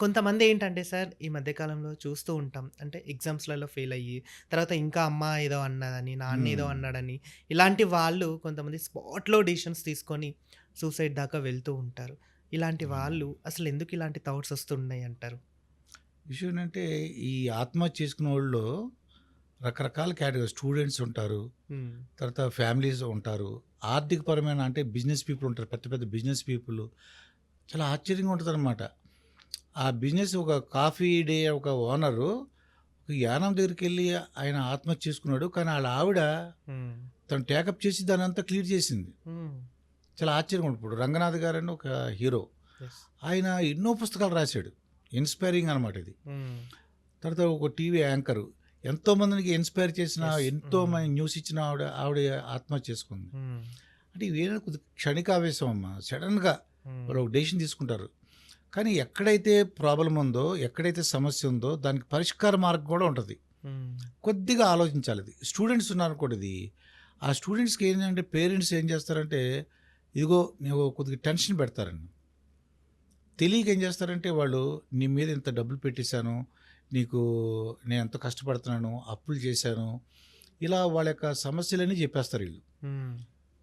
కొంతమంది ఏంటంటే సార్ ఈ మధ్య కాలంలో చూస్తూ ఉంటాం. అంటే ఎగ్జామ్స్‌లలో ఫెయిల్ అయ్యి, తర్వాత ఇంకా అమ్మ ఏదో అన్నదని, నాన్న ఏదో. అన్నాడని, ఇలాంటి వాళ్ళు కొంతమంది స్పాట్‌లో డెసిషన్స్ తీసుకొని సూసైడ్ దాకా వెళ్తూ ఉంటారు. ఇలాంటి. వాళ్ళు అసలు ఎందుకు ఇలాంటి థాట్స్ వస్తున్నాయి అంటారు? విషయం ఏంటంటే ఈ ఆత్మహత్య చేసుకున్నోళ్ళలో రకరకాల కేటగిరీ స్టూడెంట్స్ ఉంటారు. తర్వాత ఫ్యామిలీస్ ఉంటారు. ఆర్థికపరమైన అంటే బిజినెస్ పీపుల్ ఉంటారు. పెద్ద పెద్ద బిజినెస్ పీపుల్. చాలా ఆశ్చర్యంగా ఉంటదనమాట. ఆ బిజినెస్ ఒక కాఫీ డే ఒక ఓనరు ఒక యానం దగ్గరికెళ్ళి ఆయన ఆత్మహత్య చేసుకున్నాడు. కానీ ఆళ్ళ ఆవిడ. తను టేకప్ చేసి దాన్నంతా క్లియర్ చేసింది. చాలా ఆశ్చర్యంగా ఉంటుంది. ఇప్పుడు రంగనాథ్ గారని ఒక హీరో. ఆయన ఎన్నో పుస్తకాలు రాశాడు. ఇన్‌స్పైరింగ్ అనమాట ఇది. తర్వాత ఒక టీవీ యాంకరు. ఎంతోమందికి ఇన్‌స్పైర్ చేసిన. ఎంతో. మంది న్యూస్ ఇచ్చిన ఆవిడ, ఆవిడ ఆత్మహత్య చేసుకుంది. అంటే ఇవేనా కొద్దిగా క్షణికావేశం అమ్మ. సడెన్‌గా వాళ్ళు. ఒక డెసిషన్ తీసుకుంటారు. కానీ ఎక్కడైతే ప్రాబ్లమ్ ఉందో, ఎక్కడైతే సమస్య ఉందో దానికి పరిష్కార మార్గం కూడా ఉంటది. కొద్దిగా ఆలోచించాలి అది. స్టూడెంట్స్ ఉన్నారనుకోండి ఇది. ఆ స్టూడెంట్స్‌కి ఏంటంటే పేరెంట్స్ ఏం చేస్తారంటే, ఇదిగో నువ్వు కొద్దిగా టెన్షన్ పెడతారండి. తెలియక ఏం చేస్తారంటే వాళ్ళు నీ మీద ఇంత డబ్బులు పెట్టేశాను. నీకు నేను ఎంతో కష్టపడుతున్నాను. అప్పులు చేశాను. ఇలా వాళ్ళ యొక్క సమస్యలన్నీ చెప్పేస్తారు. హ్మ్.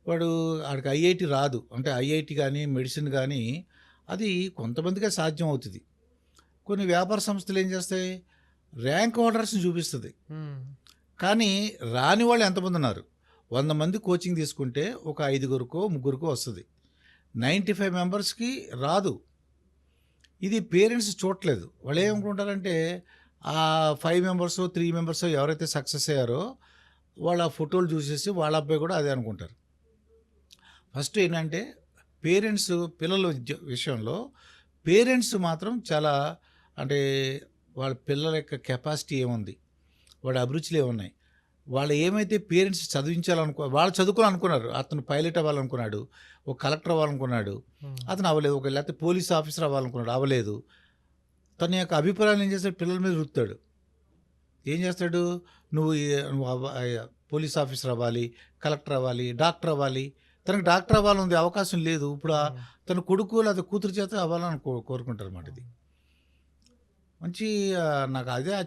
వాడు ఆడికి ఐఐటీ రాదు. అంటే ఐఐటీ గాని, మెడిసిన్ గాని అది కొంతమందికే సాధ్యం అవుతది. కొన్ని వ్యాపార సంస్థలు ఏం చేస్తాయి? ర్యాంక్ హోల్డర్స్‌ని చూపిస్తది. కానీ రాని వాళ్ళు ఎంతమందున్నారు? 100 మంది కోచింగ్ తీసుకుంటే ఒక ఐదుగురికో, ముగ్గురికో వస్తది. 95 మెంబర్స్‌కి రాదు. ఇది పేరెంట్స్ చూడట్లేదు. హ్మ్. వాళ్ళేమనుకుంటారంటే ఆ 5 మెంబర్సో, 3 మెంబర్సో ఎవరైతే సక్సెస్ అయ్యారో వాళ్ళ ఫోటోలు చూసేసి వాళ్ళ అబ్బాయి కూడా అదే అనుకుంటారు. ఫస్ట్ ఏంటంటే పేరెంట్స్ పిల్లల విద్య విషయంలో పేరెంట్స్ మాత్రం చాలా అంటే వాళ్ళ పిల్లల యొక్క కెపాసిటీ ఏముంది? వాడి అభిరుచులు ఏమున్నాయి? వాళ్ళు ఏమైతే పేరెంట్స్ చదివించాలనుకో వాళ్ళు చదువుకోవాలనుకున్నారు. అతను పైలట్ అవ్వాలనుకున్నాడు. ఒక కలెక్టర్ అవ్వాలనుకున్నాడు. అతను అవ్వలేదు. ఒక లేకపోతే పోలీస్ ఆఫీసర్ అవ్వాలనుకున్నాడు. అవ్వలేదు. తన యొక్క అభిప్రాయాలు ఏం చేస్తాడు? పిల్లల మీద రుద్దుతాడు. ఏం చేస్తాడు? నువ్వు నువ్వు పోలీస్ ఆఫీసర్ అవ్వాలి, కలెక్టర్ అవ్వాలి, డాక్టర్ అవ్వాలి. తనకి డాక్టర్ అవ్వాలనుంది అవకాశం లేదు. ఇప్పుడు. తన కొడుకు లేదా కూతురు చేత అవ్వాలని కో కోరుకుంటారన్నమాట ఇది. మంచి నాకు అదే ఆశ్చర్యం